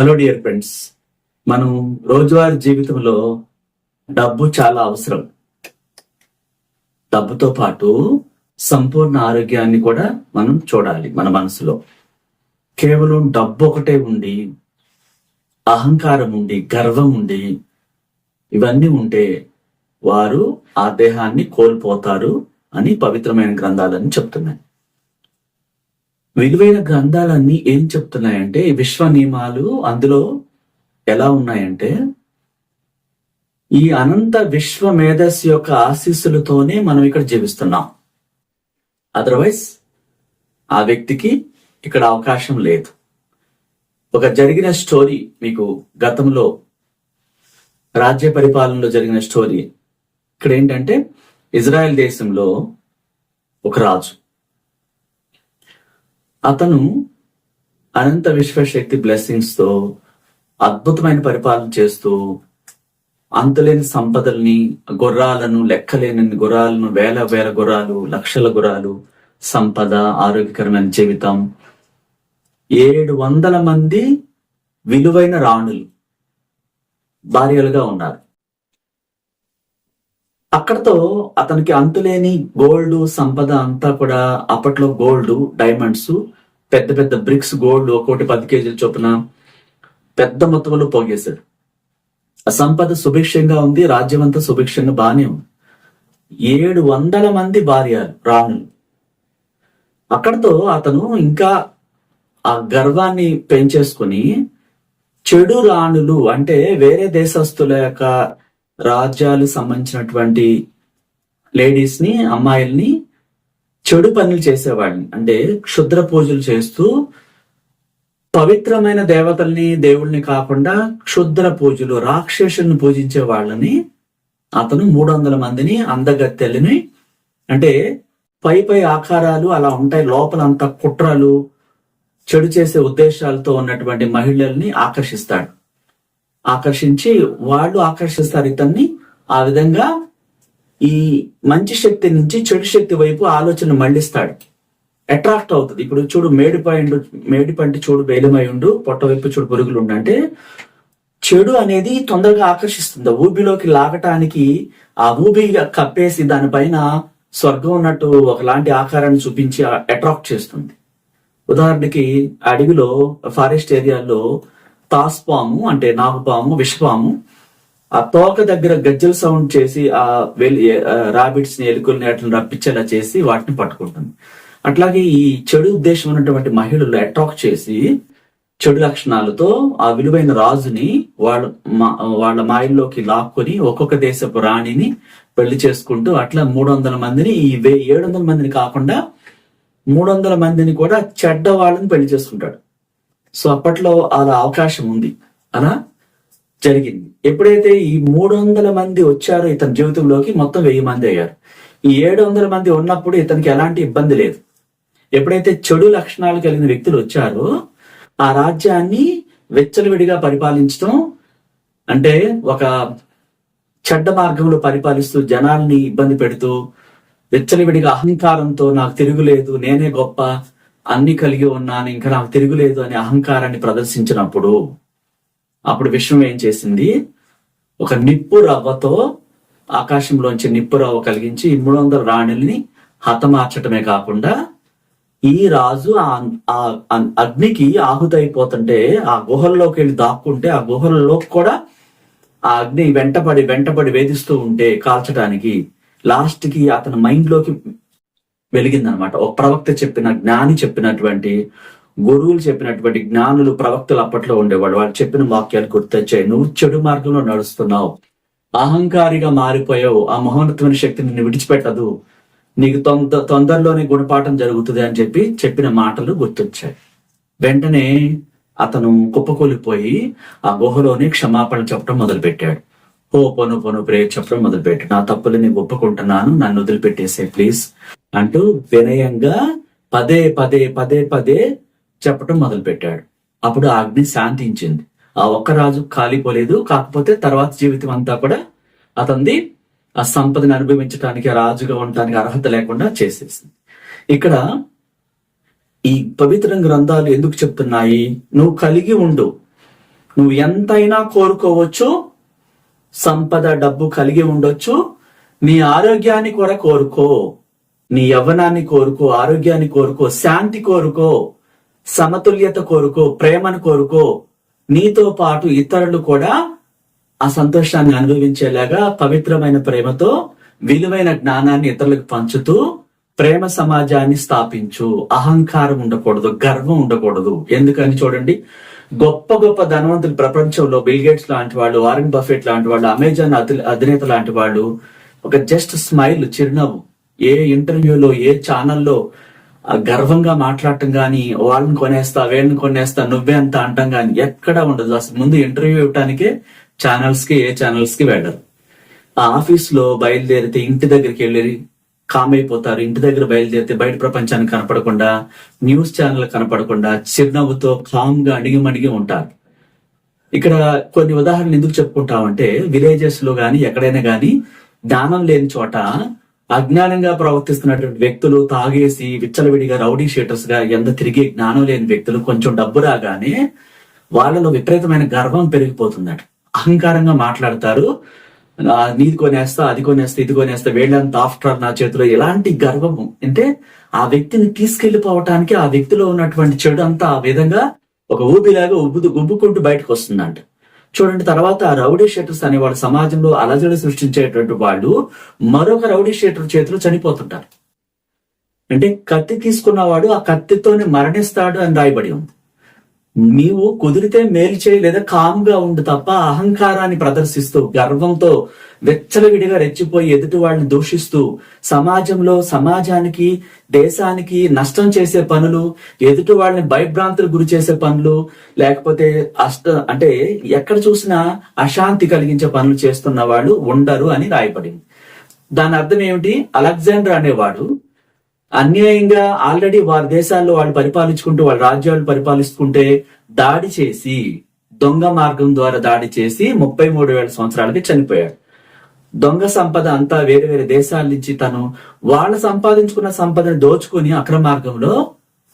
Hello dear friends మనం రోజువారీ జీవితంలో డబ్బు చాలా అవసరం. డబ్బుతో పాటు సంపూర్ణ ఆరోగ్యాన్ని కూడా మనం చూడాలి మన మనసులో. కేవలం డబ్బు ఒకటే ఉండి అహంకారం ఉండి గర్వం ఉండి ఇవన్నీ ఉంటే వారు ఆ దేహాన్ని కోల్పోతారు అని పవిత్రమైన గ్రంథాలని చెప్తున్నాయి. విలువైన గ్రంథాలన్నీ ఏం చెప్తున్నాయంటే ఈ విశ్వ నియమాలు అందులో ఎలా ఉన్నాయంటే ఈ అనంత విశ్వ మేధస్సు యొక్క ఆశీస్సులతోనే మనం ఇక్కడ జీవిస్తున్నాం. అదర్వైజ్ ఆ వ్యక్తికి ఇక్కడ అవకాశం లేదు. ఒక జరిగిన స్టోరీ మీకు గతంలో రాజ్య పరిపాలనలో జరిగిన స్టోరీ. ఇక్కడ ఏంటంటే ఇజ్రాయెల్ దేశంలో ఒక రాజు. అతను అనంత విశ్వశక్తి బ్లెస్సింగ్స్తో అద్భుతమైన పరిపాలన చేస్తూ అంతులేని సంపదల్ని గుర్రాలను లెక్కలేని గుర్రాలను వేల వేల గుర్రాలు లక్షల గుర్రాలు సంపద ఆరోగ్యకరమైన జీవితం. ఏడు వందల మంది విలువైన రాణులు భార్యలుగా ఉన్నారు. అక్కడతో అతనికి అంతులేని గోల్డ్ సంపద అంతా కూడా అప్పట్లో గోల్డ్ డైమండ్స్ పెద్ద పెద్ద బ్రిక్స్ గోల్డ్ ఒక్కోటి పది కేజీల చొప్పున పెద్ద మొత్తంలో పోగేశాడు. ఆ సంపద సుభిక్షంగా ఉంది రాజ్యం అంతా సుభిక్షంగా బానే ఉంది. ఏడు వందల మంది భార్యలు రాణులు. అక్కడతో అతను ఇంకా ఆ గర్వాన్ని పెంచేసుకుని చెడు రాణులు అంటే వేరే దేశస్తుల యొక్క రాజ్యాలు సంబంధించినటువంటి లేడీస్ని అమ్మాయిల్ని చెడు పనులు చేసేవాడిని అంటే క్షుద్ర పూజలు చేస్తూ పవిత్రమైన దేవతల్ని దేవుళ్ళని కాకుండా క్షుద్ర పూజలు రాక్షసుల్ని పూజించే వాళ్ళని అతను మూడు వందల మందిని అందగత్తెల్ని అంటే పై పై ఆకారాలు అలా ఉంటాయి. లోపల అంత కుట్రలు చెడు చేసే ఉద్దేశాలతో ఉన్నటువంటి మహిళల్ని ఆకర్షిస్తాడు. ఆకర్షించి వాళ్ళు ఆకర్షిస్తారు ఇతన్ని. ఆ విధంగా ఈ మంచి శక్తి నుంచి చెడు శక్తి వైపు ఆలోచన మళ్ళిస్తాడు. అట్రాక్ట్ అవుతుంది. ఇప్పుడు చూడు మేడిపండు మేడిపంటి చూడు బేలమై ఉండు పొట్ట వైపు చూడు పురుగులు ఉండంటే అంటే చెడు అనేది తొందరగా ఆకర్షిస్తుంది. ఊబిలోకి లాగటానికి ఆ ఊబి కప్పేసి దానిపైన స్వర్గం ఉన్నట్టు ఒకలాంటి ఆకారాన్ని చూపించి అట్రాక్ట్ చేస్తుంది. ఉదాహరణకి అడవిలో ఫారెస్ట్ ఏరియాలో తాస్పాము అంటే నాగుపాము విషపాము. ఆ తోక దగ్గర గజ్జల సౌండ్ చేసి ఆ వెల్ రాబిట్స్ని ఎలుకల్ని అట్లా రప్పించేలా చేసి వాటిని పట్టుకుంటుంది. అట్లాగే ఈ చెడు ఉద్దేశం ఉన్నటువంటి మహిళలు అట్రాక్ట్ చేసి చెడు లక్షణాలతో ఆ విలువైన రాజుని వాళ్ళ వాళ్ళ మాయల్లోకి లాక్కొని ఒక్కొక్క దేశపు రాణిని పెళ్ళి చేసుకుంటూ అట్లా మూడు వందల మందిని ఈ ఏడు వందల మందిని కాకుండా మూడు వందల మందిని కూడా చెడ్డ వాళ్ళని పెళ్ళి చేసుకుంటాడు. సో అప్పట్లో అలా అవకాశం ఉంది. అలా జరిగింది. ఎప్పుడైతే ఈ మూడు వందల మంది వచ్చారో ఇతని జీవితంలోకి మొత్తం వెయ్యి మంది అయ్యారు. ఈ ఏడు వందల మంది ఉన్నప్పుడు ఇతనికి ఎలాంటి ఇబ్బంది లేదు. ఎప్పుడైతే చెడు లక్షణాలు కలిగిన వ్యక్తులు వచ్చారో ఆ రాజ్యాన్ని వెచ్చలవిడిగా పరిపాలించడం అంటే ఒక చెడ్డ మార్గంలో పరిపాలిస్తూ జనాల్ని ఇబ్బంది పెడుతూ వెచ్చలవిడిగా అహంకారంతో నాకు తిరుగులేదు నేనే గొప్ప అన్ని కలిగి ఉన్నాను ఇంకా నాకు తిరుగులేదు అనే అహంకారాన్ని ప్రదర్శించినప్పుడు అప్పుడు విశ్వం ఏం చేసింది? ఒక నిప్పు రవ్వతో ఆకాశంలోంచి నిప్పు రవ్వ కలిగించి మూడు వందల రాణుల్ని హతమార్చటమే కాకుండా ఈ రాజు ఆ అగ్నికి ఆహుతైపోతుంటే ఆ గుహల్లోకి వెళ్ళి దాక్కుంటే ఆ గుహల్లో కూడా ఆ అగ్ని వెంటపడి వెంటపడి వేధిస్తూ ఉంటే కాల్చడానికి లాస్ట్కి అతని మైండ్లోకి వెలిగిందనమాట. ఒక ప్రవక్త చెప్పిన జ్ఞాని చెప్పినటువంటి గురువులు చెప్పినటువంటి జ్ఞానులు ప్రవక్తలు అప్పట్లో ఉండేవాడు వాళ్ళు చెప్పిన వాక్యాలు గుర్తొచ్చాయి. నువ్వు చెడు మార్గంలో నడుస్తున్నావు. అహంకారిగా మారిపోయావు. ఆ మహోన్నతమైన శక్తి నిన్ను విడిచిపెట్టదు. నీకు తొంద తొందరలోనే గుణపాఠం జరుగుతుంది అని చెప్పి చెప్పిన మాటలు గుర్తొచ్చాయి. వెంటనే అతను కుప్పకూలిపోయి ఆ గుహలోనే క్షమాపణ చెప్పడం మొదలుపెట్టాడు. ఓ పొను పొను ప్రే చెప్పడం మొదలుపెట్టాడు నా తప్పులు నేను ఒప్పుకుంటున్నాను. నన్ను వదిలిపెట్టేసే ప్లీజ్. అంటూ వినయంగా పదే పదే పదే పదే చెప్పటం మొదలుపెట్టాడు. అప్పుడు ఆ అగ్ని శాంతించింది. ఆ ఒక్క రాజు కాలిపోలేదు కాకపోతే తర్వాత జీవితం అంతా కూడా అతనిది ఆ సంపదని అనుభవించడానికి రాజుగా ఉండటానికి అర్హత లేకుండా చేసేసింది. ఇక్కడ ఈ పవిత్ర గ్రంథాలు ఎందుకు చెప్తున్నాయి? నువ్వు కలిగి ఉండు. నువ్వు ఎంతైనా కోరుకోవచ్చు సంపద డబ్బు కలిగి ఉండొచ్చు నీ ఆరోగ్యాన్ని కూడా కోరుకో. నీ యవ్వనాన్ని కోరుకో ఆరోగ్యాన్ని కోరుకో శాంతి కోరుకో సమతుల్యత కోరుకో ప్రేమను కోరుకో నీతో పాటు ఇతరులు కూడా ఆ సంతోషాన్ని అనుభవించేలాగా పవిత్రమైన ప్రేమతో విలువైన జ్ఞానాన్ని ఇతరులకు పంచుతూ ప్రేమ సమాజాన్ని స్థాపించు. అహంకారం ఉండకూడదు గర్వం ఉండకూడదు. ఎందుకని చూడండి గొప్ప గొప్ప ధనవంతులు ప్రపంచంలో బిల్గేట్స్ లాంటి వాళ్ళు వారెన్ బఫెట్ లాంటి వాళ్ళు అమెజాన్ అధినేత లాంటి వాళ్ళు ఒక జస్ట్ స్మైల్ చిరునవ్వు. ఏ ఇంటర్వ్యూలో ఏ ఛానల్లో గర్వంగా మాట్లాడటం కానీ వాళ్ళని కొనేస్తా వీళ్ళని కొనేస్తా నువ్వే అంత అంటాం గాని ఎక్కడా ఉండదు. అసలు ముందు ఇంటర్వ్యూ ఇవ్వటానికే ఛానల్స్కి ఏ ఛానల్స్కి వెళ్ళరు. ఆ ఆఫీస్లో బయలుదేరితే ఇంటి దగ్గరికి వెళ్ళి కామ్ అయిపోతారు ఇంటి దగ్గర బయలుదేరితే బయట ప్రపంచానికి కనపడకుండా న్యూస్ ఛానల్ కనపడకుండా చిరునవ్వుతో కామ్గా అడిగి మడిగి ఉంటారు. ఇక్కడ కొన్ని ఉదాహరణలు ఎందుకు చెప్పుకుంటామంటే విలేజెస్లో గాని ఎక్కడైనా గాని జ్ఞానం లేని చోట అజ్ఞానంగా ప్రవర్తిస్తున్నటువంటి వ్యక్తులు తాగేసి విచ్చలవిడిగా రౌడీ షీటర్స్గా ఎంత తిరిగి జ్ఞానం లేని వ్యక్తులు కొంచెం డబ్బు రాగానే వాళ్ళలో విపరీతమైన గర్వం పెరిగిపోతుందట. అహంకారంగా మాట్లాడతారు. నీది కొనేస్తా అది కొనేస్తా ఇది కొనేస్తా వేళ్ళంత ఆఫ్టర్ నా చేతిలో ఎలాంటి గర్వము? అంటే ఆ వ్యక్తిని తీసుకెళ్ళిపోవటానికి ఆ వ్యక్తిలో ఉన్నటువంటి చెడు అంతా ఆ విధంగా ఒక ఊబిలాగా ఉబ్బు ఉబ్బుకుంటూ బయటకు వస్తుందంట. చూడండి తర్వాత ఆ రౌడీ షేటర్స్ అనేవాడు సమాజంలో అలజడి సృష్టించేటువంటి వాళ్ళు మరొక రౌడీ షేటర్ చేతిలో చనిపోతుంటారు. అంటే కత్తి తీసుకున్నవాడు ఆ కత్తితోనే మరణిస్తాడు అని రాయబడి ఉంది. నీవు కుదిరితే మేలు చేయలేదా? కామ్గా ఉండు తప్ప అహంకారాన్ని ప్రదర్శిస్తూ గర్వంతో వెచ్చలవిడిగా రెచ్చిపోయి ఎదుటి వాళ్ళని దూషిస్తూ సమాజంలో సమాజానికి దేశానికి నష్టం చేసే పనులు ఎదుటి వాళ్ళని భయభ్రాంతులు గురి చేసే పనులు లేకపోతే అష్ట అంటే ఎక్కడ చూసినా అశాంతి కలిగించే పనులు చేస్తున్న వాళ్ళు ఉండరు అని రాయబడింది. దాని అర్థం ఏమిటి? అలెగ్జాండర్ అనేవాడు అన్యాయంగా ఆల్రెడీ వారి దేశాల్లో వాళ్ళు పరిపాలించుకుంటూ వాళ్ళ రాజ్యాలు పరిపాలిస్తుంటే దాడి చేసి దొంగ మార్గం ద్వారా దాడి చేసి ముప్పై మూడు వేల సంవత్సరాలకి చనిపోయాడు దొంగ సంపద అంతా వేరే వేరే దేశాల నుంచి తను వాళ్ళు సంపాదించుకున్న సంపదని దోచుకుని అక్రమ మార్గంలో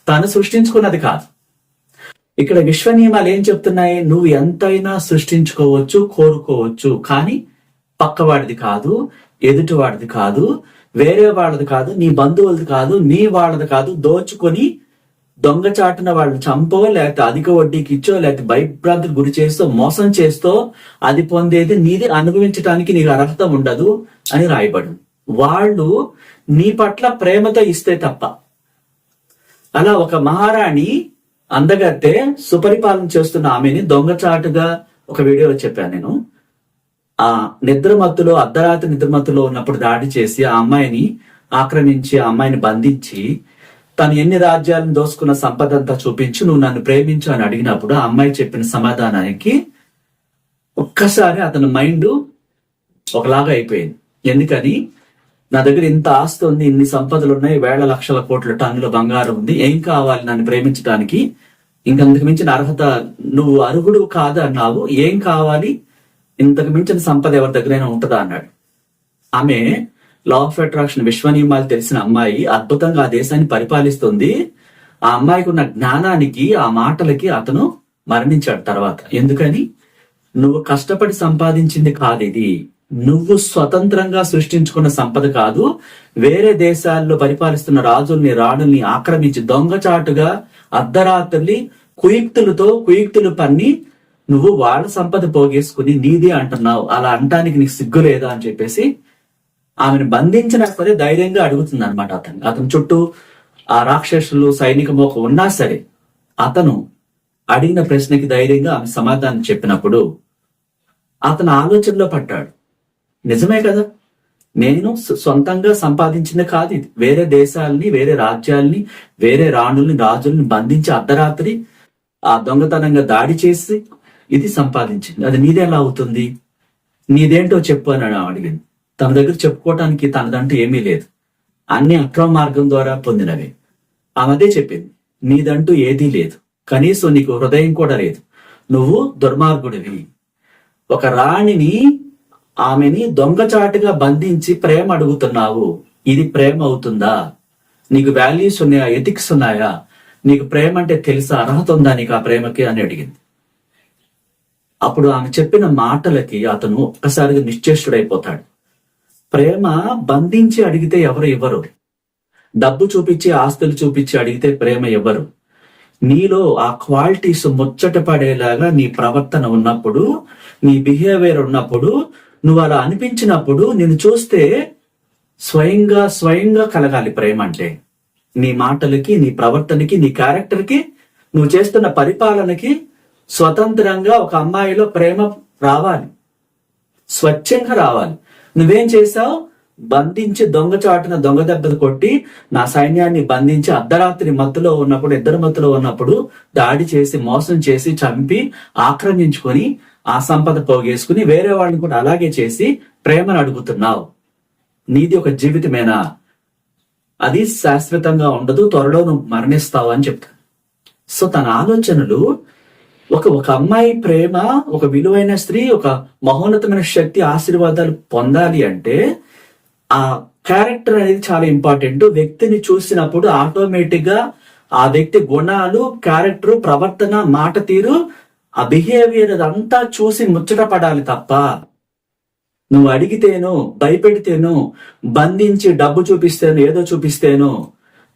తను సృష్టించుకున్నది కాదు. ఇక్కడ విశ్వ నియమాలు ఏం చెప్తున్నాయి? నువ్వు ఎంతైనా సృష్టించుకోవచ్చు కోరుకోవచ్చు కానీ పక్కవాడిది కాదు ఎదుటివాడిది కాదు వేరే వాళ్ళది కాదు నీ బంధువులది కాదు నీ వాళ్ళది కాదు దోచుకొని దొంగచాటున వాళ్ళని చంపో లేకపోతే అధిక వడ్డీకి ఇచ్చో లేకపోతే భయభ్రాంతికి గురి చేస్తో మోసం చేస్తో అది పొందేది నీది అనుభవించడానికి నీకు అర్హత ఉండదు అని రాయబడు. వాళ్ళు నీ పట్ల ప్రేమతో ఇస్తే తప్ప. అలా ఒక మహారాణి అందగత్తే సుపరిపాలన చేస్తున్న ఆమెని దొంగచాటుగా ఒక వీడియోలో చెప్పాను నేను. ఆ నిద్రమత్తులో అర్ధరాత్రి నిద్రమత్తులో ఉన్నప్పుడు దాడి చేసి ఆ అమ్మాయిని ఆక్రమించి ఆ అమ్మాయిని బంధించి తను ఎన్ని రాజ్యాలను దోసుకున్న సంపద అంతా చూపించి నువ్వు నన్ను ప్రేమించు అని అడిగినప్పుడు ఆ అమ్మాయి చెప్పిన సమాధానానికి ఒక్కసారి అతని మైండ్ ఒకలాగా అయిపోయింది. ఎందుకని? నా దగ్గర ఇంత ఆస్తి ఉంది ఇన్ని సంపదలు ఉన్నాయి వేల లక్షల కోట్ల టన్నుల బంగారం ఉంది ఏం కావాలి నన్ను ప్రేమించడానికి? ఇంకంతకు మించిన అర్హత నువ్వు అర్హుడు కాదు అన్నావు ఏం కావాలి? ఇంతకు మించిన సంపద ఎవరి దగ్గరైనా ఉంటుందా అన్నాడు. ఆమె లా ఆఫ్ అట్రాక్షన్ విశ్వ నియమాలు తెలిసిన అమ్మాయి అద్భుతంగా ఆ దేశాన్ని పరిపాలిస్తుంది. ఆ అమ్మాయికి ఉన్న జ్ఞానానికి ఆ మాటలకి అతను మరణించాడు తర్వాత. ఎందుకని? నువ్వు కష్టపడి సంపాదించింది కాదు ఇది. నువ్వు స్వతంత్రంగా సృష్టించుకున్న సంపద కాదు. వేరే దేశాల్లో పరిపాలిస్తున్న రాజుల్ని రాణుల్ని ఆక్రమించి దొంగచాటుగా అర్ధరాత్రి కుయుక్తులతో కుయుక్తులు పన్ని నువ్వు వాళ్ళ సంపద పోగేసుకుని నీదే అంటున్నావు. అలా అంటానికి నీకు సిగ్గు లేదా అని చెప్పేసి ఆమెను బంధించినా సరే ధైర్యంగా అడుగుతుంది అనమాట అతను. అతని చుట్టూ ఆ రాక్షసులు సైనిక మోక ఉన్నా సరే అతను అడిగిన ప్రశ్నకి ధైర్యంగా ఆమె సమాధానం చెప్పినప్పుడు అతను ఆలోచనలో పడ్డాడు. నిజమే కదా? నేను సొ- సొంతంగా సంపాదించింది కాదు ఇది. వేరే దేశాలని వేరే రాజ్యాల్ని వేరే రాణుల్ని రాజుల్ని బంధించి అర్ధరాత్రి ఆ దొంగతనంగా దాడి చేసి ఇది సంపాదించింది. అది నీదెలా అవుతుంది? నీదేంటో చెప్పు అని అడిగింది. తన దగ్గర చెప్పుకోవటానికి తనదంటూ ఏమీ లేదు. అన్ని అక్రమ మార్గం ద్వారా పొందినవి. ఆమె అదే చెప్పింది. నీదంటూ ఏదీ లేదు. కనీసం నీకు హృదయం కూడా లేదు. నువ్వు దుర్మార్గుడివి. ఒక రాణిని ఆమెని దొంగచాటుగా బంధించి ప్రేమ అడుగుతున్నావు. ఇది ప్రేమ అవుతుందా? నీకు వాల్యూస్ ఉన్నాయా? ఎథిక్స్ ఉన్నాయా? నీకు ప్రేమ అంటే తెలుసా? అర్హత ఉందా నీకు ఆ ప్రేమకి? అని అడిగింది. అప్పుడు ఆమె చెప్పిన మాటలకి అతను ఒక్కసారిగా నిశ్చేష్టుడైపోతాడు. ప్రేమ బంధించి అడిగితే ఎవరు ఇవ్వరు. డబ్బు చూపించి ఆస్తులు చూపించి అడిగితే ప్రేమ ఇవ్వరు. నీలో ఆ క్వాలిటీస్ ముచ్చట పడేలాగా నీ ప్రవర్తన ఉన్నప్పుడు నీ బిహేవియర్ ఉన్నప్పుడు నువ్వు అలా అనిపించినప్పుడు నేను చూస్తే స్వయంగా స్వయంగా కలగాలి ప్రేమ అంటే. నీ మాటలకి నీ ప్రవర్తనకి నీ క్యారెక్టర్కి నువ్వు చేస్తున్న పరిపాలనకి స్వతంత్రంగా ఒక అమ్మాయిలో ప్రేమ రావాలి. స్వచ్ఛంగా రావాలి. నువ్వేం చేశావు? బంధించి దొంగచాటున దొంగ దెబ్బలు కొట్టి నా సైన్యాన్ని బంధించి అర్ధరాత్రి మత్తులో ఉన్నప్పుడు ఇద్దరు మత్తులో ఉన్నప్పుడు దాడి చేసి మోసం చేసి చంపి ఆక్రమించుకొని ఆ సంపద పోగేసుకుని వేరే వాళ్ళని కూడా అలాగే చేసి ప్రేమను అడుగుతున్నావు. నీది ఒక జీవితమేనా? అది శాశ్వతంగా ఉండదు త్వరలో నువ్వు మరణిస్తావు అని చెప్తాను సో తన ఆలోచనలు ఒక ఒక అమ్మాయి ప్రేమ ఒక విలువైన స్త్రీ ఒక మహోన్నతమైన శక్తి ఆశీర్వాదాలు పొందాలి అంటే ఆ క్యారెక్టర్ అనేది చాలా ఇంపార్టెంట్ వ్యక్తిని చూసినప్పుడు ఆటోమేటిక్గా ఆ వ్యక్తి గుణాలు క్యారెక్టర్ ప్రవర్తన మాట తీరు ఆ బిహేవియర్ అదంతా చూసి ముచ్చట పడాలి తప్ప. నువ్వు అడిగితేను భయపెడితేను బంధించి డబ్బు చూపిస్తేను ఏదో చూపిస్తేను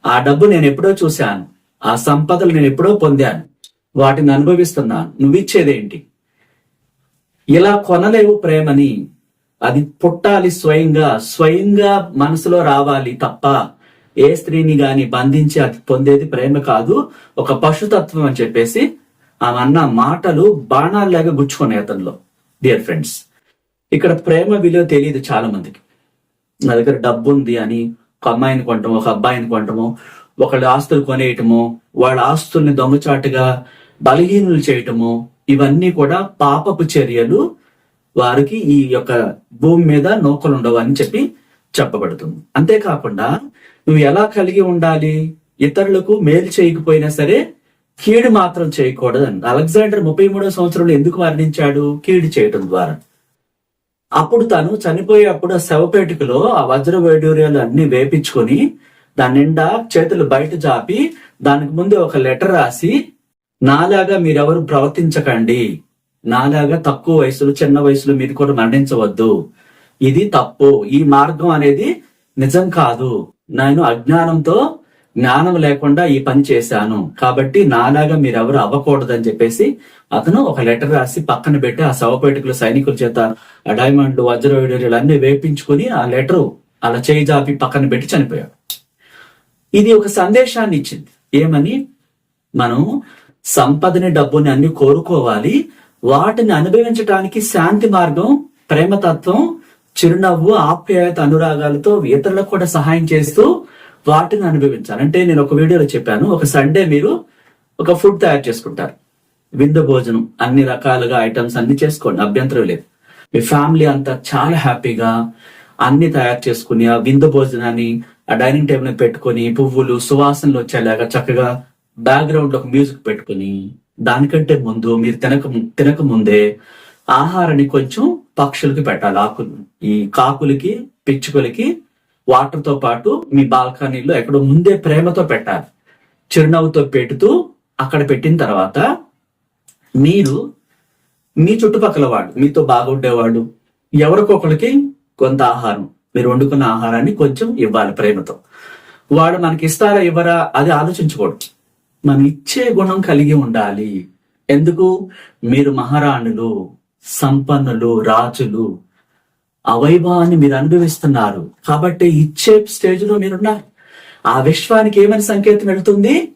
ఆ డబ్బు నేను ఎప్పుడో చూశాను. ఆ సంపదలు నేను ఎప్పుడో పొందాను. వాటిని అనుభవిస్తున్నా. నువ్విచ్చేదేంటి? ఇలా కొనలేవు ప్రేమని. అది పుట్టాలి స్వయంగా. స్వయంగా మనసులో రావాలి తప్ప ఏ స్త్రీని గాని బంధించి అది పొందేది ప్రేమ కాదు. ఒక పశుతత్వం అని చెప్పేసి ఆమె అన్న మాటలు బాణాల్లాగా గుచ్చుకునే అతనిలో. డియర్ ఫ్రెండ్స్ ఇక్కడ ప్రేమ విలువ తెలియదు చాలా మందికి నా దగ్గర డబ్బు ఉంది అని ఒక అమ్మాయిని కొనటము ఒక అబ్బాయిని కొనటము ఒకళ్ళ ఆస్తులు కొనేయటము వాళ్ళ ఆస్తుల్ని దొంగచాటుగా బలహీనులు చేయటము ఇవన్నీ కూడా పాపపు చర్యలు వారికి ఈ యొక్క భూమి మీద నౌకలు ఉండవు అని చెప్పి చెప్పబడుతుంది. అంతేకాకుండా నువ్వు ఎలా కలిగి ఉండాలి? ఇతరులకు మేలు చేయకపోయినా సరే కీడు మాత్రం చేయకూడదు అని అలెగ్జాండర్ ముప్పై మూడో సంవత్సరంలో ఎందుకు మరణించాడు? కీడు చేయటం ద్వారా. అప్పుడు తను చనిపోయేప్పుడు ఆ శవపేటికలో ఆ వజ్ర వైడూర్యాలు అన్ని వేపించుకొని దాని నిండా చేతులు బయట జాపి దానికి ముందు ఒక లెటర్ రాసి నాలాగా మీరెవరు ప్రవర్తించకండి. నాలాగా తక్కువ వయసులో చిన్న వయసులో మీరు కూడా మరణించవద్దు. ఇది తప్పు. ఈ మార్గం అనేది నిజం కాదు. నేను అజ్ఞానంతో జ్ఞానం లేకుండా ఈ పని చేశాను. కాబట్టి నాలాగా మీరెవరు అవ్వకూడదని చెప్పేసి అతను ఒక లెటర్ రాసి పక్కన పెట్టి ఆ శవపేటికలు సైనికుల చేత ఆ డైమండ్ వజ్ర అన్ని వేపించుకుని ఆ లెటర్ అలా చేయి జాపి పక్కన పెట్టి చనిపోయాడు. ఇది ఒక సందేశాన్ని ఇచ్చింది. ఏమని? మనం సంపదని డబ్బుని అన్ని కోరుకోవాలి. వాటిని అనుభవించడానికి శాంతి మార్గం ప్రేమతత్వం చిరునవ్వు ఆప్యాయత అనురాగాలతో ఇతరులకు కూడా సహాయం చేస్తూ వాటిని అనుభవించాలి. అంటే నేను ఒక వీడియోలో చెప్పాను. ఒక సండే మీరు ఒక ఫుడ్ తయారు చేసుకుంటారు. విందు భోజనం అన్ని రకాలుగా ఐటమ్స్ అన్ని చేసుకోండి. అభ్యంతరం లేదు. మీ ఫ్యామిలీ అంతా చాలా హ్యాపీగా అన్ని తయారు చేసుకుని ఆ విందు భోజనాన్ని ఆ డైనింగ్ టేబుల్ పెట్టుకొని పువ్వులు సువాసనలు వచ్చేలాగా చక్కగా బ్యాక్గ్రౌండ్లో ఒక మ్యూజిక్ పెట్టుకుని దానికంటే ముందు మీరు తినక తినక ముందే ఆహారాన్ని కొంచెం పక్షులకి పెట్టాలి ఆకులు ఈ కాకులకి పిచ్చుకలకి వాటర్తో పాటు మీ బాల్కనీలో ఎక్కడో ముందే ప్రేమతో పెట్టాలి. చిరునవ్వుతో పెడుతూ అక్కడ పెట్టిన తర్వాత మీరు మీ చుట్టుపక్కల వాడు మీతో బాగుండేవాడు ఎవరికొకరికి కొంత ఆహారం మీరు వండుకున్న ఆహారాన్ని కొంచెం ఇవ్వాలి ప్రేమతో. వాడు మనకి ఇస్తారా ఇవ్వరా అది ఆలోచించకూడదు. మనం ఇచ్చే గుణం కలిగి ఉండాలి. ఎందుకు? మీరు మహారాణులు సంపన్నులు రాజులు అవైభవాన్ని మీరు అనుభవిస్తున్నారు. కాబట్టి ఇచ్చే స్టేజ్లో మీరున్నారు. ఆ విశ్వానికి ఏమని సంకేతం వెళుతుంది?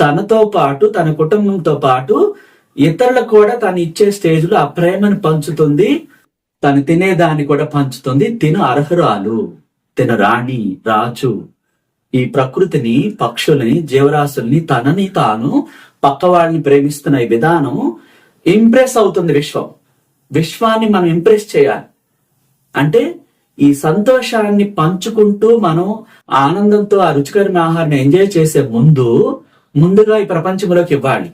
తనతో పాటు తన కుటుంబంతో పాటు ఇతరులకు కూడా తను ఇచ్చే స్టేజ్లో ఆ ప్రేమను పంచుతుంది. తను తినేదాన్ని కూడా పంచుతుంది. తిను అర్హురాలు. తిన రాణి రాజు. ఈ ప్రకృతిని పక్షుల్ని జీవరాశుల్ని తనని తాను పక్కవాడిని ప్రేమిస్తున్న ఈ విధానం ఇంప్రెస్ అవుతుంది విశ్వం. విశ్వాన్ని మనం ఇంప్రెస్ చేయాలి. అంటే ఈ సంతోషాన్ని పంచుకుంటూ మనం ఆనందంతో ఆ రుచికరమైన ఆహారాన్ని ఎంజాయ్ చేసే ముందు ముందుగా ఈ ప్రపంచంలోకి ఇవ్వాలి.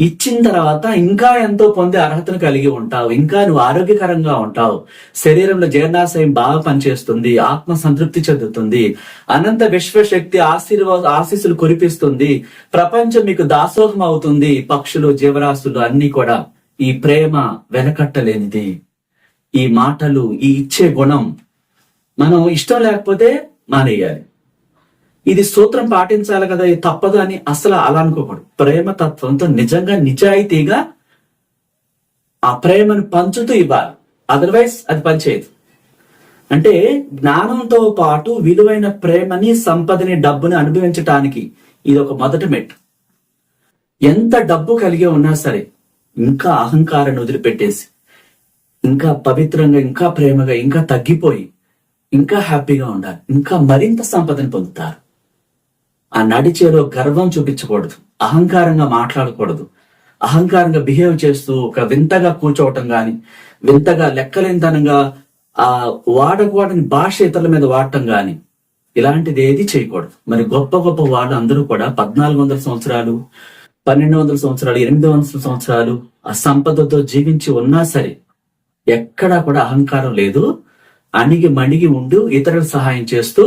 ఇచ్చిన తర్వాత ఇంకా ఎంతో పొందే అర్హతను కలిగి ఉంటావు. ఇంకా నువ్వు ఆరోగ్యకరంగా ఉంటావు. శరీరంలో జీర్ణాశయం బాగా పనిచేస్తుంది. ఆత్మ సంతృప్తి చెందుతుంది. అనంత విశ్వశక్తి ఆశీర్వాద ఆశీస్సులు కురిపిస్తుంది. ప్రపంచం మీకు దాసోహం అవుతుంది. పక్షులు జీవరాశులు అన్ని కూడా ఈ ప్రేమ వెనకట్టలేనిది. ఈ మాటలు ఈ ఇచ్చే గుణం మనం ఇష్టం లేకపోతే మానేయాలి. ఇది సూత్రం పాటించాలి కదా ఇది తప్పదు అని అసలు అలా అనుకోకూడదు. ప్రేమ తత్వంతో నిజంగా నిజాయితీగా ఆ ప్రేమను పంచుతూ ఇవ్వాలి. అదర్వైజ్ అది పనిచేయదు. అంటే జ్ఞానంతో పాటు విలువైన ప్రేమని సంపదని డబ్బుని అనుభవించటానికి ఇది ఒక మొదటి మెట్టు. ఎంత డబ్బు కలిగి ఉన్నా సరే ఇంకా అహంకారాన్ని వదిలిపెట్టేసి ఇంకా పవిత్రంగా ఇంకా ప్రేమగా ఇంకా తగ్గిపోయి ఇంకా హ్యాపీగా ఉండాలి. ఇంకా మరింత సంపదను పొందుతారు. ఆ నడిచేలో గర్వం చూపించకూడదు. అహంకారంగా మాట్లాడకూడదు. అహంకారంగా బిహేవ్ చేస్తూ ఒక వింతగా కూర్చోవటం కానీ వింతగా లెక్కలేనితనంగా ఆ వాడకూడని భాష ఇతరుల మీద వాడటం కానీ ఇలాంటిది ఏది చేయకూడదు. మరి గొప్ప గొప్ప వాళ్ళు అందరూ కూడా పద్నాలుగు వందల సంవత్సరాలు పన్నెండు వందల సంవత్సరాలు ఎనిమిది వందల సంవత్సరాలు ఆ సంపదతో జీవించి ఉన్నా సరే ఎక్కడా కూడా అహంకారం లేదు. అణిగి మణిగి ఉండు ఇతరులకు సహాయం చేస్తూ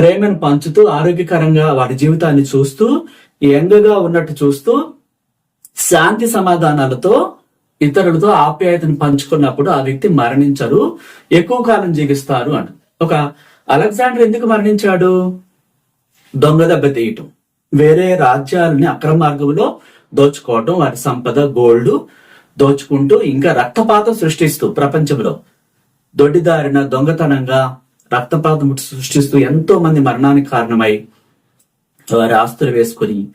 ప్రేమను పంచుతూ ఆరోగ్యకరంగా వారి జీవితాన్ని చూస్తూ యంగగా ఉన్నట్టు చూస్తూ శాంతి సమాధానాలతో ఇతరులతో ఆప్యాయతను పంచుకున్నప్పుడు ఆ వ్యక్తి మరణించరు ఎక్కువ కాలం జీవిస్తారు అని ఒక అలెగ్జాండర్ ఎందుకు మరణించాడు? దొంగ దెబ్బ తీయటం. వేరే రాజ్యాలని అక్రమ మార్గంలో దోచుకోవటం వారి సంపద గోల్డ్ దోచుకుంటూ ఇంకా రక్తపాతం సృష్టిస్తూ ప్రపంచంలో. దొడ్డిదారిన దొంగతనంగా రక్తపాతం సృష్టిస్తూ ఎంతో మంది మరణానికి కారణమై వారి ఆస్తులు వేసుకుని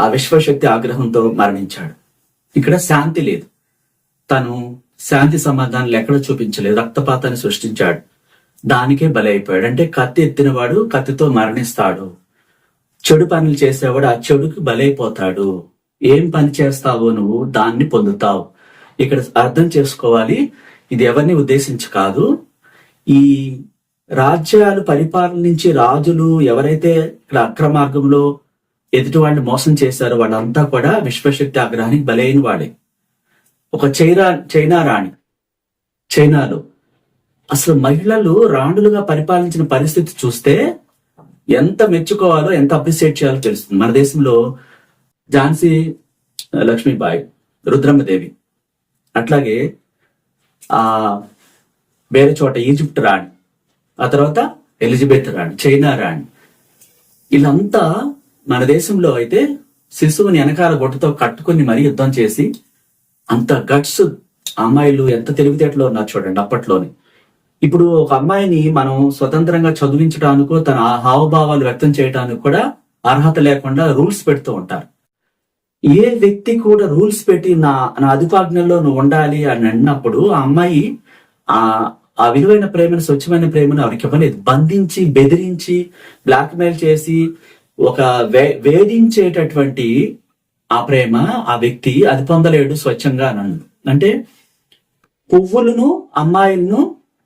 ఆ విశ్వశక్తి ఆగ్రహంతో మరణించాడు. ఇక్కడ శాంతి లేదు. తను శాంతి సమాధానాలు ఎక్కడ చూపించలేదు. రక్తపాతాన్ని సృష్టించాడు. దానికే బలైపోయాడు. అంటే కత్తి ఎత్తినవాడు కత్తితో మరణిస్తాడు. చెడు పనులు చేసేవాడు ఆ చెడుకి బలైపోతాడు. ఏం పని చేస్తావో నువ్వు దాన్ని పొందుతావు. ఇక్కడ అర్థం చేసుకోవాలి. ఇది ఎవరిని ఉద్దేశించి కాదు. ఈ రాజ్యాలు పరిపాలనించి రాజులు ఎవరైతే ఇక్కడ అక్రమార్గంలో ఎదుటి వాళ్ళని మోసం చేశారో వాళ్ళంతా కూడా విశ్వశక్తి ఆగ్రహానికి బలైన వాడే. ఒక చైనా చైనా రాణి చైనాలో. అసలు మహిళలు రాణులుగా పరిపాలించిన పరిస్థితి చూస్తే ఎంత మెచ్చుకోవాలో ఎంత అప్రిసియేట్ చేయాలో తెలుస్తుంది. మన దేశంలో ఝాన్సీ లక్ష్మీబాయి రుద్రమ్మదేవి అట్లాగే ఆ వేరే చోట ఈజిప్ట్ రాణి ఆ తర్వాత ఎలిజబెత్ రాణి చైనా రాణి. వీళ్ళంతా మన దేశంలో అయితే శిశువుని వెనకాల గొట్టతో కట్టుకుని మరీ యుద్ధం చేసి అంత గట్స్ అమ్మాయిలు ఎంత తెలివితేటలో ఉన్నారు చూడండి అప్పట్లోనే. ఇప్పుడు ఒక అమ్మాయిని మనం స్వతంత్రంగా చదివించడానికో తన హావభావాలు వ్యక్తం చేయడానికి కూడా అర్హత లేకుండా రూల్స్ పెడుతూ ఉంటారు. ఏ వ్యక్తి కూడా రూల్స్ పెట్టి నా నా అధిపాజ్ఞల్లో నువ్వు ఉండాలి అని అన్నప్పుడు ఆ అమ్మాయి ఆ ఆ విలువైన ప్రేమను స్వచ్ఛమైన ప్రేమను ఆవిడకి ఇవ్వలేదు. బంధించి బెదిరించి బ్లాక్మెయిల్ చేసి ఒక వే వేధించేటటువంటి ఆ ప్రేమ ఆ వ్యక్తి అది పొందలేడు స్వచ్ఛంగా అని అంటే పువ్వులను అమ్మాయిలను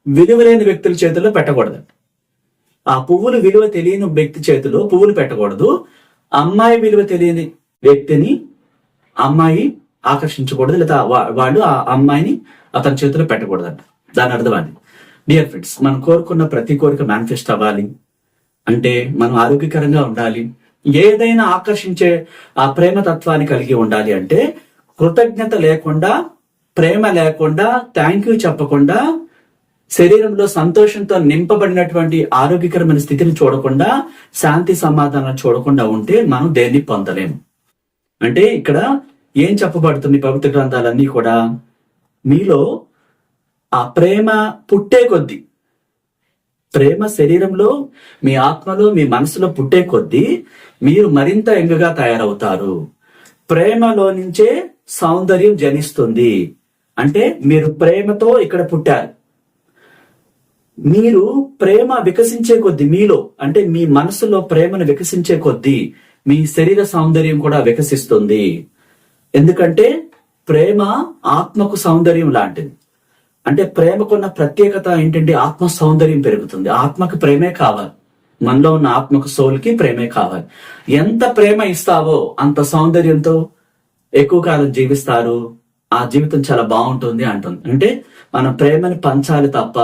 విలువలేని వ్యక్తుల చేతిలో పెట్టకూడదు ఆ పువ్వులు విలువ తెలియని వ్యక్తి చేతిలో పువ్వులు పెట్టకూడదు. అమ్మాయి విలువ తెలియని వ్యక్తిని అమ్మాయి ఆకర్షించకూడదు లేదా వాళ్ళు ఆ అమ్మాయిని అతని చేతిలో పెట్టకూడదంట. దాని అర్థం డియర్ ఫ్రెండ్స్ మనం కోరుకున్న ప్రతి కోరిక మేనిఫెస్ట్ అవ్వాలి. అంటే మనం ఆరోగ్యకరంగా ఉండాలి. ఏదైనా ఆకర్షించే ఆ ప్రేమ తత్వాన్ని కలిగి ఉండాలి అంటే కృతజ్ఞత లేకుండా ప్రేమ లేకుండా థ్యాంక్ యూ చెప్పకుండా శరీరంలో సంతోషంతో నింపబడినటువంటి ఆరోగ్యకరమైన స్థితిని చూడకుండా శాంతి సమాధానం చూడకుండా ఉంటే మనం దేన్ని పొందలేము. అంటే ఇక్కడ ఏం చెప్పబడుతుంది పవిత్ర గ్రంథాలన్నీ కూడా? మీలో ఆ ప్రేమ పుట్టే కొద్దీ ప్రేమ శరీరంలో మీ ఆత్మలో మీ మనసులో పుట్టే కొద్దీ మీరు మరింత ఎంగగా తయారవుతారు. ప్రేమలో నుంచే సౌందర్యం జనిస్తుంది. అంటే మీరు ప్రేమతో ఇక్కడ పుట్టారు. మీరు ప్రేమ వికసించే కొద్దీ మీలో అంటే మీ మనసులో ప్రేమను వికసించే కొద్దీ మీ శరీర సౌందర్యం కూడా వికసిస్తుంది. ఎందుకంటే ప్రేమ ఆత్మకు సౌందర్యం లాంటిది. అంటే ప్రేమకున్న ప్రత్యేకత ఏంటంటే ఆత్మ సౌందర్యం పెరుగుతుంది. ఆత్మకు ప్రేమే కావాలి. మనలో ఉన్న ఆత్మకు సోల్కి ప్రేమే కావాలి. ఎంత ప్రేమ ఇస్తావో అంత సౌందర్యంతో ఎక్కువ కాలం జీవిస్తారు. ఆ జీవితం చాలా బాగుంటుంది అంటుంది. అంటే మనం ప్రేమని పంచాలి తప్ప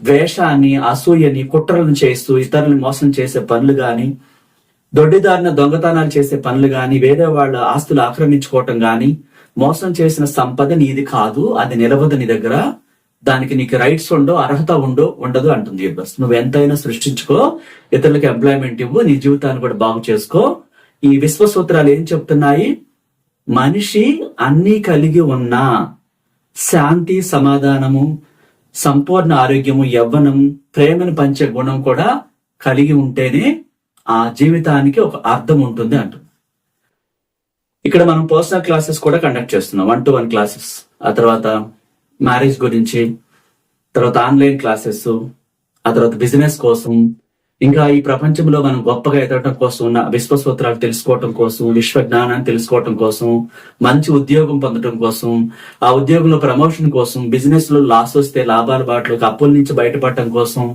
ద్వేషాన్ని అసూయని కుట్రలను చేస్తూ ఇతరులను మోసం చేసే పనులు కానీ దొడ్డిదారిన దొంగతనాలు చేసే పనులు కానీ వేరే వాళ్ళ ఆస్తులు ఆక్రమించుకోవటం కానీ మోసం చేసిన సంపద నీది కాదు అది నిలవదు నీ దగ్గర. దానికి నీకు రైట్స్ ఉండో అర్హత ఉండో ఉండదు అంటుంది యూనివర్స్ నువ్వు ఎంతైనా సృష్టించుకో ఇతరులకు ఎంప్లాయ్మెంట్ ఇవ్వు నీ జీవితాన్ని కూడా బాగు చేసుకో. ఈ విశ్వసూత్రాలు ఏం చెప్తున్నాయి? మనిషి అన్ని కలిగి ఉన్నా శాంతి సమాధానము సంపూర్ణ ఆరోగ్యము యవ్వనం ప్రేమను పంచే గుణం కూడా కలిగి ఉంటేనే ఆ జీవితానికి ఒక అర్థం ఉంటుంది అంటుంది. ఇక్కడ మనం పర్సనల్ క్లాసెస్ కూడా కండక్ట్ చేస్తున్నాం. వన్ టు వన్ క్లాసెస్ ఆ తర్వాత మ్యారేజ్ గురించి తర్వాత ఆన్లైన్ క్లాసెస్ ఆ తర్వాత బిజినెస్ కోసం. ఇంకా ఈ ప్రపంచంలో మనం గొప్పగా ఎదగటం కోసం ఉన్న విశ్వసూత్రాలు తెలుసుకోవటం కోసం విశ్వ జ్ఞానాన్ని తెలుసుకోవటం కోసం మంచి ఉద్యోగం పొందడం కోసం ఆ ఉద్యోగంలో ప్రమోషన్ కోసం బిజినెస్లో లాస్ వస్తే లాభాల బాటలోకి అప్పుల నుంచి బయటపడటం కోసం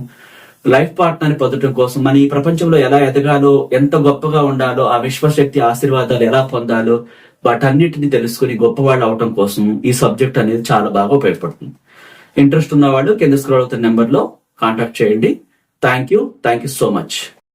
లైఫ్ పార్ట్నర్ పొందడం కోసం మన ఈ ప్రపంచంలో ఎలా ఎదగాలో ఎంత గొప్పగా ఉండాలో ఆ విశ్వశక్తి ఆశీర్వాదాలు ఎలా పొందాలో వాటన్నిటిని తెలుసుకుని గొప్పవాళ్ళు అవటం కోసం ఈ సబ్జెక్ట్ అనేది చాలా బాగా ఉపయోగపడుతుంది. ఇంట్రెస్ట్ ఉన్న వాళ్ళు కింద స్క్రోల్ అవుతున్న నెంబర్లో కాంటాక్ట్ చేయండి. Thank you. Thank you so much.